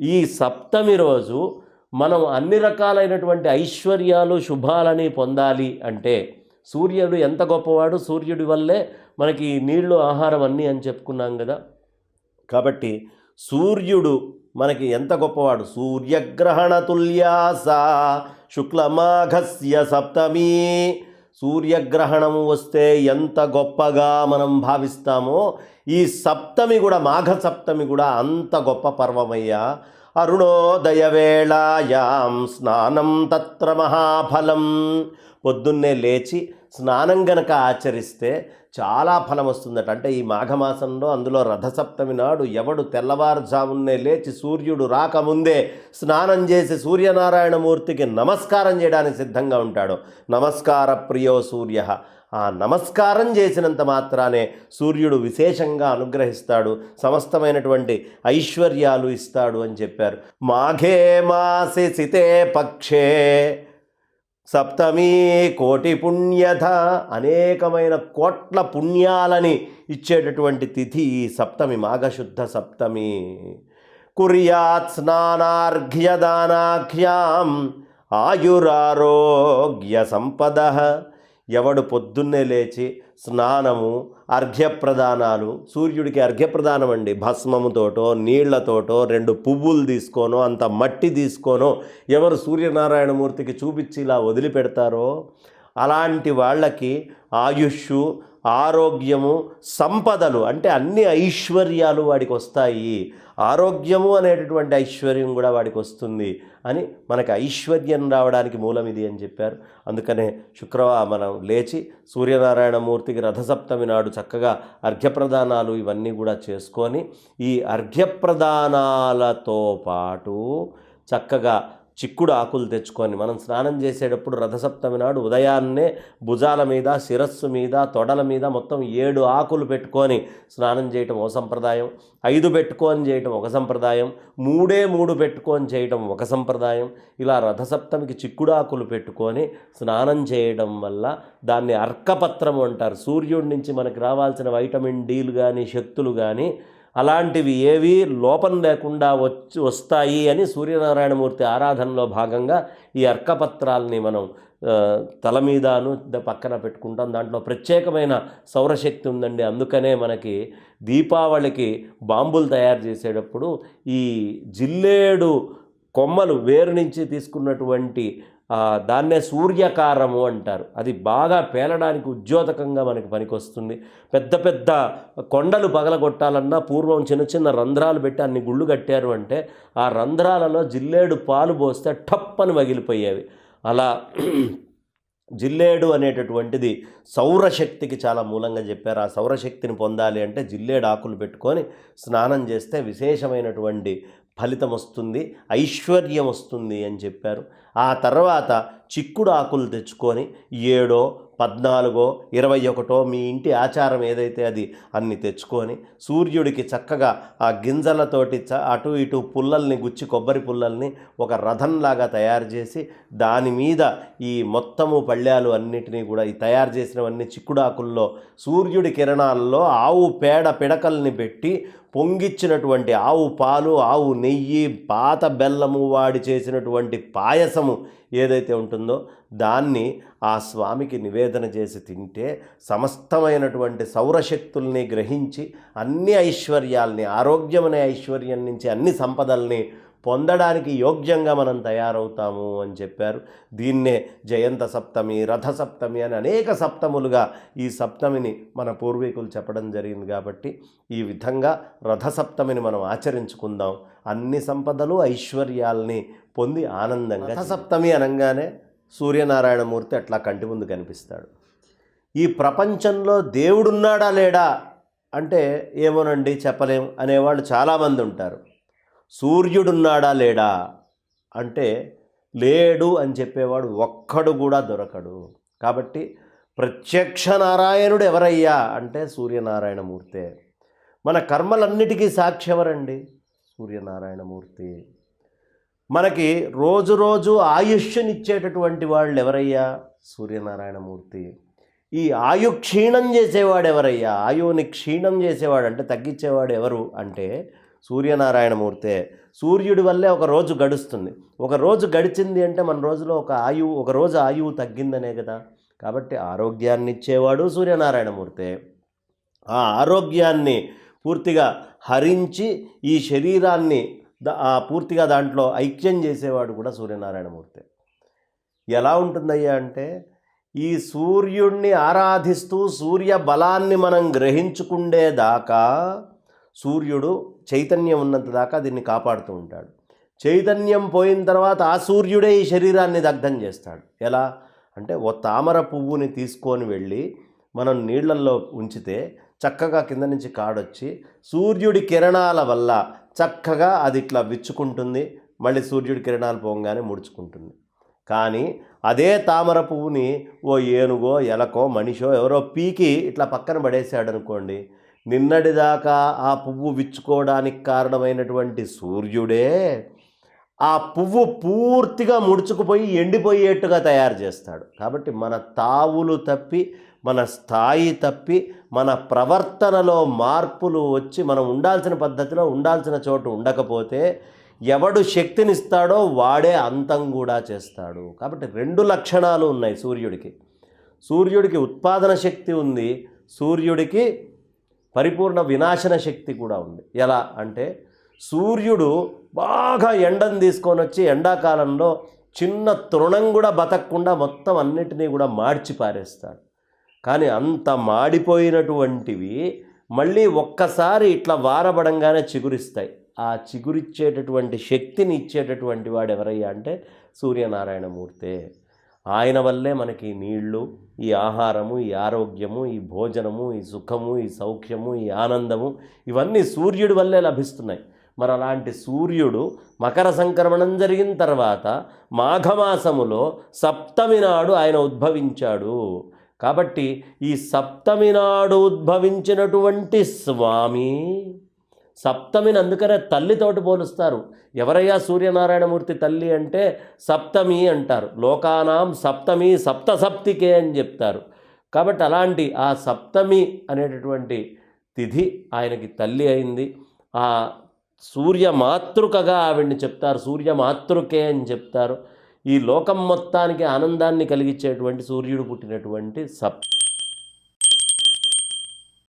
ఈ సప్తమి రోజు మనం అన్ని రకాలైనటువంటి ఐశ్వర్యాలు శుభాలని పొందాలి అంటే సూర్యుడు ఎంత గొప్పవాడు? సూర్యుడి వల్లే మనకి నీళ్ళు ఆహారం అన్నీ అని చెప్పుకున్నాం కదా. కాబట్టి సూర్యుడు మనకి ఎంత గొప్పవాడు? సూర్యగ్రహణ తుల్యాస శుక్లమాఘస్య సప్తమి సూర్యగ్రహణము వస్తే ఎంత గొప్పగా మనం భావిస్తామో ఈ సప్తమి కూడా మాఘ సప్తమి కూడా అంత గొప్ప పర్వమయ్యా. అరుణోదయవేళాయాం స్నానం తత్ర మహాఫలం. పొద్దున్నే లేచి స్నానం గనక ఆచరిస్తే చాలా ఫలం వస్తుందట అంటే ఈ మాఘమాసంలో అందులో రథసప్తమి నాడు ఎవడు తెల్లవారుజామునే లేచి సూర్యుడు రాకముందే స్నానం చేసి సూర్యనారాయణమూర్తికి నమస్కారం చేయడానికి సిద్ధంగా ఉంటాడు? నమస్కార ప్రియో సూర్య. ఆ నమస్కారం చేసినంత మాత్రానే సూర్యుడు విశేషంగా అనుగ్రహిస్తాడు. సమస్తమైనటువంటి ఐశ్వర్యాలు ఇస్తాడు అని చెప్పారు. మాఘే మాసి సితే పక్షే సప్తమి కోటి పుణ్యథ అనేకమైన కోట్ల పుణ్యాలని ఇచ్చేటటువంటి తిథి సప్తమి మాఘశుద్ధ సప్తమి. కుర్యాత్ స్నానార్ఘ్యదానాఖ్యాం ఆయురారోగ్య సంపద. ఎవడు పొద్దున్నే లేచి స్నానము అర్ఘ్యప్రదానాలు సూర్యుడికి అర్ఘ్యప్రదానం అండి భస్మముతోటో నీళ్ళతోటో రెండు పువ్వులు తీసుకోనో అంత మట్టి తీసుకోనో ఎవరు సూర్యనారాయణమూర్తికి చూపించి ఇలా వదిలిపెడతారో? అలాంటి వాళ్ళకి ఆయుష్ ఆరోగ్యము సంపదలు అంటే అన్ని ఐశ్వర్యాలు వాడికి వస్తాయి. ఆరోగ్యము అనేటటువంటి ఐశ్వర్యం కూడా వాడికి వస్తుంది అని మనకి ఐశ్వర్యం రావడానికి మూలం ఇది అని చెప్పారు. అందుకనే శుక్రవారం మనం లేచి సూర్యనారాయణమూర్తికి రథసప్తమి నాడు చక్కగా అర్ఘ్యప్రదానాలు ఇవన్నీ కూడా చేసుకొని ఈ అర్ఘ్యప్రదానాలతో పాటు చక్కగా చిక్కుడు ఆకులు తెచ్చుకొని మనం స్నానం చేసేటప్పుడు రథసప్తమి నాడు ఉదయాన్నే భుజాల మీద శిరస్సు మీద తొడల మీద మొత్తం ఏడు ఆకులు పెట్టుకొని స్నానం చేయటం ఒక సంప్రదాయం. ఐదు పెట్టుకొని చేయటం ఒక సంప్రదాయం. మూడే మూడు పెట్టుకొని చేయటం ఒక సంప్రదాయం. ఇలా రథసప్తమికి చిక్కుడు ఆకులు పెట్టుకొని స్నానం చేయడం వల్ల దాన్ని అర్కపత్రము అంటారు. సూర్యుడి నుంచి మనకు రావాల్సిన వైటమిన్ డీలు కానీ శక్తులు కానీ అలాంటివి ఏవి లోపం లేకుండా వచ్చి వస్తాయి అని సూర్యనారాయణమూర్తి ఆరాధనలో భాగంగా ఈ అర్కపత్రాలని మనం తల మీదను పక్కన పెట్టుకుంటాం. దాంట్లో ప్రత్యేకమైన సౌరశక్తి ఉందండి. అందుకనే మనకి దీపావళికి బాంబులు తయారు చేసేటప్పుడు ఈ జిల్లేడు కొమ్మలు వేరు నుంచి తీసుకున్నటువంటి దాన్నే సూర్యకారము అంటారు. అది బాగా పేలడానికి ఉద్యోతకంగా మనకి పనికొస్తుంది. పెద్ద పెద్ద కొండలు పగలగొట్టాలన్నా పూర్వం చిన్న చిన్న రంధ్రాలు పెట్టి అన్ని గుళ్ళు కట్టారు అంటే ఆ రంధ్రాలలో జిల్లేడు పాలు పోస్తే టప్పని పగిలిపోయేవి అలా జిల్లేడు అనేటటువంటిది సౌరశక్తికి చాలా మూలంగా చెప్పారు. ఆ సౌరశక్తిని పొందాలి అంటే జిల్లేడు ఆకులు పెట్టుకొని స్నానం చేస్తే విశేషమైనటువంటి ఫలితం వస్తుంది ఐశ్వర్యం వస్తుంది అని చెప్పారు. ఆ తర్వాత చిక్కుడు ఆకులు తెచ్చుకొని ఏడో పద్నాలుగో ఇరవై ఒకటో మీ ఇంటి ఆచారం ఏదైతే అది అన్ని తెచ్చుకొని సూర్యుడికి చక్కగా ఆ గింజలతోటి చ అటు ఇటు పుల్లల్ని గుచ్చి కొబ్బరి పుల్లల్ని ఒక రథంలాగా తయారు చేసి దాని మీద ఈ మొత్తము పళ్ళాలు అన్నిటినీ కూడా ఈ తయారు చేసినవన్నీ చిక్కుడాకుల్లో సూర్యుడి కిరణాల్లో ఆవు పేడ పిడకల్ని పెట్టి పొంగిచ్చినటువంటి ఆవు పాలు ఆవు నెయ్యి పాత బెల్లము వాడి చేసినటువంటి పాయసము ఏదైతే ఉంటుందో దాన్ని ఆ స్వామికి నివేదన చేసి తింటే సమస్తమైనటువంటి సౌరశక్తుల్ని గ్రహించి అన్ని ఐశ్వర్యాల్ని ఆరోగ్యమనే ఐశ్వర్యం నుంచి అన్ని సంపదల్ని పొందడానికి యోగ్యంగా మనం తయారవుతాము అని చెప్పారు. దీన్నే జయంత సప్తమి రథ సప్తమి అని అనేక సప్తములుగా ఈ సప్తమిని మన పూర్వీకులు చెప్పడం జరిగింది కాబట్టి ఈ విధంగా రథ సప్తమిని మనం ఆచరించుకుందాం. అన్ని సంపదలు ఐశ్వర్యాల్ని పొంది ఆనందంగా రథ సప్తమి అనగానే సూర్యనారాయణమూర్తి అట్లా కంటి ముందు కనిపిస్తాడు. ఈ ప్రపంచంలో దేవుడున్నాడా లేడా అంటే ఏమోనండి చెప్పలేం అనేవాళ్ళు చాలామంది ఉంటారు. సూర్యుడున్నాడా లేడా? అంటే లేడు అని చెప్పేవాడు ఒక్కడు కూడా దొరకడు. కాబట్టి ప్రత్యక్ష నారాయణుడు ఎవరయ్యా అంటే సూర్యనారాయణమూర్తే. మన కర్మలన్నిటికీ సాక్షి ఎవరండి? సూర్యనారాయణమూర్తి. మనకి రోజు రోజు ఆయుష్నిచ్చేటటువంటి వాళ్ళు ఎవరయ్యా? సూర్యనారాయణమూర్తి. ఈ ఆయు క్షీణం చేసేవాడు ఎవరయ్యా? ఆయువుని క్షీణం చేసేవాడు అంటే తగ్గించేవాడు ఎవరు అంటే సూర్యనారాయణమూర్తే సూర్యుడి వల్లే ఒక రోజు గడుస్తుంది. ఒక రోజు గడిచింది అంటే మన రోజులో ఒక ఆయువు ఒక రోజు ఆయువు తగ్గిందనే కదా. కాబట్టి ఆరోగ్యాన్ని ఇచ్చేవాడు సూర్యనారాయణమూర్తే. ఆ ఆరోగ్యాన్ని పూర్తిగా హరించి ఈ శరీరాన్ని పూర్తిగా దాంట్లో ఐక్యం చేసేవాడు కూడా సూర్యనారాయణమూర్తే. ఎలా ఉంటుందయ్యా అంటే ఈ సూర్యుణ్ణి ఆరాధిస్తూ సూర్య బలాన్ని మనం గ్రహించుకుండేదాకా సూర్యుడు చైతన్యం ఉన్నంత దాకా దీన్ని కాపాడుతూ ఉంటాడు. చైతన్యం పోయిన తర్వాత ఆ సూర్యుడే ఈ శరీరాన్ని దగ్ధం చేస్తాడు. ఎలా? అంటే ఓ తామర పువ్వుని తీసుకొని వెళ్ళి మనం నీళ్ళల్లో ఉంచితే చక్కగా కింద నుంచి కాడొచ్చి సూర్యుడి కిరణాల వల్ల చక్కగా అది ఇట్లా విచ్చుకుంటుంది. మళ్ళీ సూర్యుడి కిరణాలు పోగానే ముడుచుకుంటుంది. కానీ అదే తామర పువ్వుని ఓ ఏనుగో ఎలకో మనిషో ఎవరో పీకి ఇట్లా పక్కన పడేసాడు అనుకోండి నిన్నటిదాకా ఆ పువ్వు విచ్చుకోవడానికి కారణమైనటువంటి సూర్యుడే ఆ పువ్వు పూర్తిగా ముడుచుకుపోయి ఎండిపోయేట్టుగా తయారు చేస్తాడు. కాబట్టి మన తావులు తప్పి మన స్థాయి తప్పి మన ప్రవర్తనలో మార్పులు వచ్చి మనం ఉండాల్సిన పద్ధతిలో ఉండాల్సిన చోటు ఉండకపోతే ఎవడు శక్తినిస్తాడో వాడే అంతం కూడా చేస్తాడు. కాబట్టి రెండు లక్షణాలు ఉన్నాయి సూర్యుడికి. సూర్యుడికి ఉత్పాదన శక్తి ఉంది సూర్యుడికి పరిపూర్ణ వినాశన శక్తి కూడా ఉంది. ఎలా అంటే సూర్యుడు బాగా ఎండను తీసుకొని వచ్చి ఎండాకాలంలో చిన్న తృణం కూడా బతకకుండా మొత్తం అన్నిటినీ కూడా మార్చి పారేస్తాడు. కానీ అంత మాడిపోయినటువంటివి మళ్ళీ ఒక్కసారి ఇట్లా వారబడంగానే చిగురిస్తాయి. ఆ చిగురిచ్చేటటువంటి శక్తిని ఇచ్చేటటువంటి వాడు ఎవరయ్యా అంటే సూర్యనారాయణమూర్తే. ఆయన వల్లే మనకి నీళ్ళు ఈ ఆహారము ఈ ఆరోగ్యము ఈ భోజనము ఈ సుఖము ఈ సౌఖ్యము ఈ ఆనందము ఇవన్నీ సూర్యుడి వల్లే లభిస్తున్నాయి. మరి అలాంటి సూర్యుడు మకర సంక్రమణం జరిగిన తర్వాత మాఘమాసములో సప్తమి నాడు ఆయన ఉద్భవించాడు. కాబట్టి ఈ సప్తమి నాడు ఉద్భవించినటువంటి స్వామి సప్తమిని అందుకనే తల్లితోటి పోలుస్తారు. ఎవరయ్యా సూర్యనారాయణమూర్తి తల్లి అంటే సప్తమి అంటారు. లోకానాం సప్తమి సప్తసప్తికే అని చెప్తారు. కాబట్టి అలాంటి ఆ సప్తమి అనేటటువంటి తిథి ఆయనకి తల్లి అయింది. ఆ సూర్య మాతృకగా ఆవిడ్ని చెప్తారు. సూర్య మాతృకే అని చెప్తారు. ఈ లోకం మొత్తానికి ఆనందాన్ని కలిగించేటువంటి సూర్యుడు పుట్టినటువంటి సప్